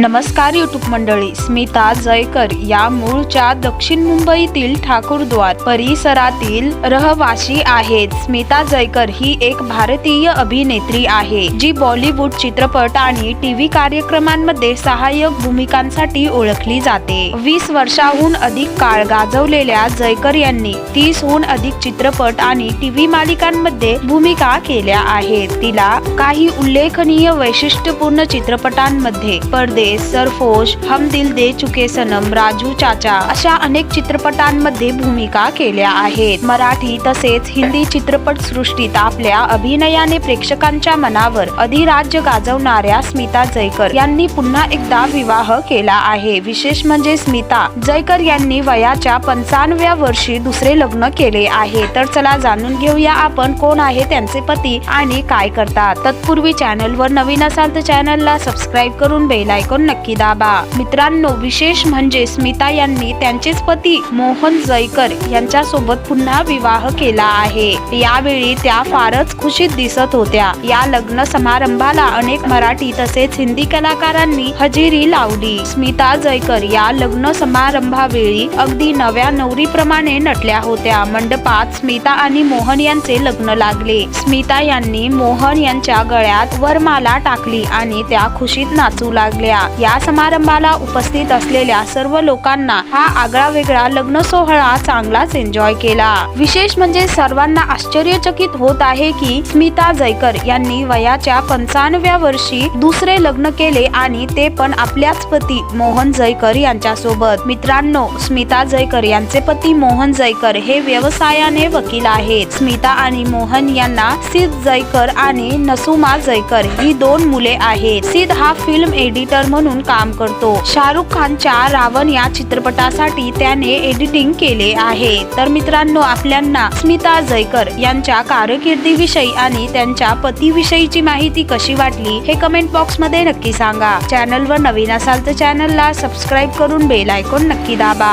नमस्कार युट्यूब मंडळी स्मिता जयकर या मूळच्या दक्षिण मुंबईतील ठाकूरद्वार परिसरातील रहवासी आहेत. स्मिता जयकर ही एक भारतीय अभिनेत्री आहे जी बॉलिवूड चित्रपट आणि टीव्ही कार्यक्रमांमध्ये सहाय्यक भूमिकांसाठी ओळखली जाते. वीस वर्षाहून अधिक काळ गाजवलेल्या जयकर यांनी तीसहून अधिक चित्रपट आणि टीव्ही मालिकांमध्ये भूमिका केल्या आहेत. तिला काही उल्लेखनीय वैशिष्ट्यपूर्ण चित्रपटांमध्ये पडदे परदेश सरफोश हम दिल दे चुके सनम राजू चाचा अशा अनेक चित्रपटांमध्ये भूमिका केल्या आहेत. मराठी तसेच हिंदी चित्रपट सृष्टीत आपल्या अभिनयाने प्रेक्षकांच्या मनावर अधिराज्य गाजवणाऱ्या स्मिता जयकर यांनी पुन्हा एकदा विवाह केला आहे. विशेष म्हणजे स्मिता जयकर यांनी वयाच्या पंचाण्णव्या वर्षी दुसरे लग्न केले आहे. तर चला जाणून घेऊया आपण कोण आहे त्यांचे पती आणि काय करतात. तत्पूर्वी चॅनलवर नवीन असाल तर चॅनलला सबस्क्राईब करून बेल आयकॉन नक्की दाबा. मित्रांनो विशेष म्हणजे स्मिता यांनी त्यांचेच पती मोहन जयकर यांच्या सोबत पुन्हा विवाह केला आहे. यावेळी त्या फारच खुशीत दिसत होत्या. या लग्न समारंभाला अनेक मराठी तसेच हिंदी कलाकारांनी हजेरी लावली. स्मिता जयकर या लग्न समारंभावेळी अगदी नव्या नवरीप्रमाणे नटल्या होत्या. मंडपात स्मिता आणि मोहन यांचे लग्न लागले. स्मिता यांनी मोहन यांच्या गळ्यात वरमाला टाकली आणि त्या खुशीत नाचू लागल्या. या समारंभाला उपस्थित असलेल्या सर्व लोकांना हा आगळा वेगळा लग्न सोहळा चांगलाच एन्जॉय केला. विशेष म्हणजे सर्वांना आश्चर्यचकित होत आहे की स्मिता जयकर यांनी वयाच्या पंचाण्णव्या वर्षी दुसरे लग्न केले आणि ते पण आपल्याच पती मोहन जयकर यांच्या सोबत मित्रांनो स्मिता जयकर यांचे पती मोहन जयकर हे व्यवसायाने वकील आहेत. स्मिता आणि मोहन यांना सिद्ध जयकर आणि नसुमा जयकर ही दोन मुले आहेत. सिद्ध हा फिल्म एडिटर म्हणून काम करतो. शाहरुख खानच्या रावण या चित्रपटासाठी त्याने एडिटिंग केले आहे. तर मित्रांनो आपल्यांना स्मिता जयकर यांच्या कारकिर्दीविषयी आणि त्यांच्या पतीविषयीची माहिती कशी वाटली हे कमेंट बॉक्समध्ये नक्की सांगा. चॅनलवर नवीन असाल तर चॅनलला सबस्क्राईब करून बेल आयकॉन नक्की दाबा.